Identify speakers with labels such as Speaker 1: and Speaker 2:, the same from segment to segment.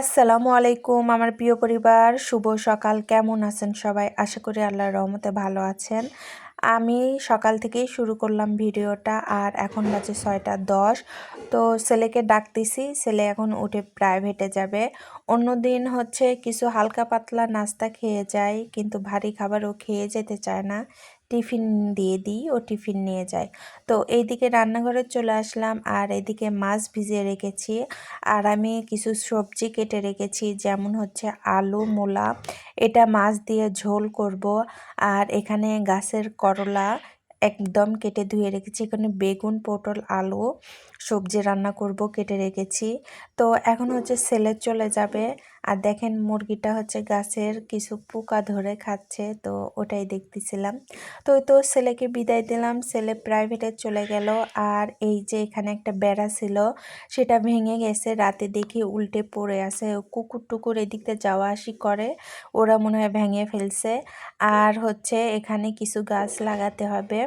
Speaker 1: আসসালামু আলাইকুম, আমার প্রিয় পরিবার। শুভ সকাল। কেমন আছেন সবাই? আশা করি আল্লাহর রহমতে ভালো আছেন। আমি সকাল থেকেই শুরু করলাম ভিডিওটা, আর এখন বাজে ছয়টা দশ। তো ছেলেকে ডাকতেছি। ছেলে এখন উঠে প্রাইভেটে যাবে। অন্য দিন হচ্ছে কিছু হালকা পাতলা নাস্তা খেয়ে যায়, কিন্তু ভারী খাবারও খেয়ে যেতে চায় না। টিফিন দিয়ে দিই, ও টিফিন নিয়ে যায়। তো এইদিকে রান্নাঘরে চলে আসলাম, আর এদিকে মাছ ভিজিয়ে রেখেছি। আর আমি কিছু সবজি কেটে রেখেছি, যেমন হচ্ছে আলু, মূলা। এটা মাছ দিয়ে ঝোল করব। আর এখানে গাছের করলা একদম কেটে ধুয়ে রেখেছি। এখানে বেগুন, পটল, আলু সবজি রান্না করব, কেটে রেখেছি। তো এখন হচ্ছে সেলে চলে যাবে। আর দেখেন মুরগিটা হচ্ছে গাছের কিছু পোকা ধরে খাচ্ছে, তো ওটাই দেখতেছিলাম। তো ওই তো ছেলেকে বিদায় দিলাম, ছেলে প্রাইভেটে চলে গেল। আর এই যে এখানে একটা বেড়া ছিল, সেটা ভেঙে গেছে, রাতে দেখি উল্টে পড়ে আছে। কুকুর টুকুর এদিকতে যাওয়া আসি করে, ওরা মনে হয় ভেঙে ফেলছে। আর হচ্ছে এখানে কিছু গাছ লাগাতে হবে।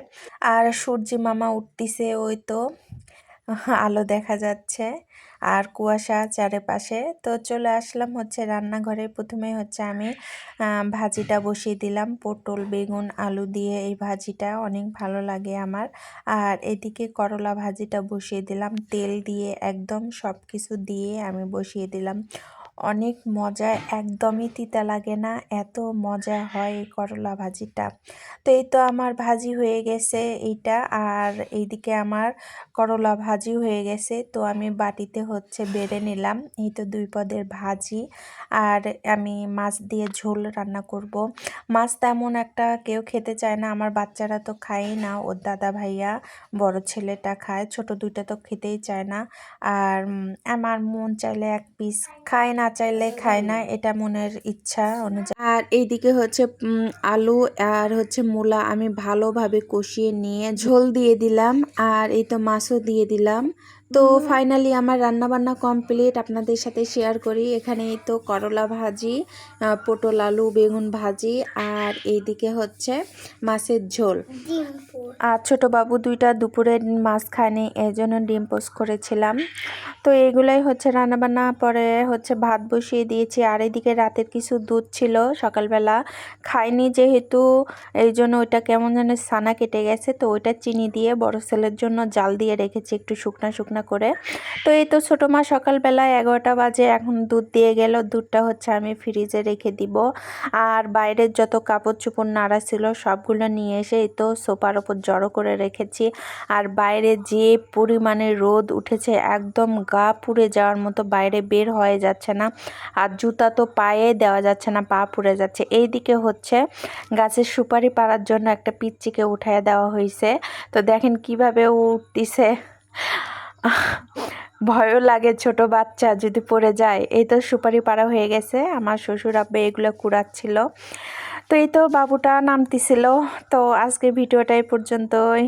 Speaker 1: আর সূর্যি মামা উঠতিছে ওই তো। আলো দেখা যাচ্ছে আর কুয়াশা চারিপাশে। তো চলে আসলাম হচ্ছে রান্নাঘরে। প্রথমে হচ্ছে আমি ভাজিটা বসিয়ে দিলাম। পটল, বেগুন, আলু দিয়ে এই ভাজিটা অনেক ভালো লাগে আমার। আর এদিকে করলা ভাজিটা বসিয়ে দিলাম। তেল দিয়ে একদম সব কিছু দিয়ে আমি বসিয়ে দিলাম। অনেক মজা একদমই তিতা লাগে না, এত মজা হয় এই করলা ভাজিটা। তো এই তো আমার ভাজি হয়ে গেছে এইটা, আর এইদিকে আমার করলা ভাজি হয়ে গেছে। তো আমি বাটিতে হচ্ছে বেড়ে নিলাম, এই তো দুই পদের ভাজি। আর আমি মাছ দিয়ে ঝোল রান্না করব। মাছ তেমন একটা কেউ খেতে চায় না, আমার বাচ্চারা তো খায়ই না, ওর দাদা ভাইয়া বড় ছেলেটা খায়, ছোট দুইটা তো খেতেই চায় না। আর আমার মন চাইলে এক পিস খায় না চাইলে খায় না, এটা মনের ইচ্ছা অনুযায়ী। আর এইদিকে হচ্ছে আলু আর হচ্ছে মূলা আমি ভালোভাবে কষিয়ে নিয়ে ঝোল দিয়ে দিলাম, আর এই তো মাছও দিয়ে দিলাম। তো ফাইনালি আমার রান্না বান্না কমপ্লিট আপনাদের সাথে শেয়ার করি। এখানে তো করলা ভাজি পটল আলু বেগুন ভাজি আর এইদিকে হচ্ছে মাছের ঝোল। আর ছোট বাবু দুইটা দুপুরে মাছ খায়নি এই জন্য ডিম পোস্ট করেছিলাম। তো এগুলাই হচ্ছে রান্নাবান্না পরে হচ্ছে ভাত বসিয়ে দিয়েছি। আর এদিকে রাতের কিছু দুধ ছিল সকালবেলা। খাইনি যেহেতু এই জন্য ওইটা কেমন যেন সানা কেটে গেছে তো ওইটা চিনি দিয়ে বড় ছেলের জন্য জাল দিয়ে রেখেছি একটু শুকনা শুকনা করে। তো এই তো ছোটো মা সকালবেলা এগারোটা বাজে, এখন দুধ দিয়ে গেল। দুধটা হচ্ছে আমি ফ্রিজে রেখে দিব। আর বাইরের যত কাপড় চোপড় নাড়া ছিল, সবগুলো নিয়ে এসে এই তো সোফার ওপর জড়ো করে রেখেছি। আর বাইরে যে পরিমাণে রোদ উঠেছে, একদম গা পুড়ে যাওয়ার মতো বাইরে বের হয়ে যাচ্ছে না। আর জুতা তো পায়ে দেওয়া যাচ্ছে না, পা পুড়ে যাচ্ছে। এই দিকে হচ্ছে গাছের সুপারি পাড়ার জন্য একটা পিচ্চিকে উঠায় দেওয়া হয়েছে তো দেখেন কীভাবে উঠতিছে। ভয়ও লাগে ছোট বাচ্চা যদি পড়ে যায়। এই তো সুপারি পাড়া হয়ে গেছে, আমার শ্বশুর আব্বে এগুলো কুড়াচ্ছিল। তো এই তো বাবুটা নামতিছিল। তো আজকে ভিডিওটা এই পর্যন্তই।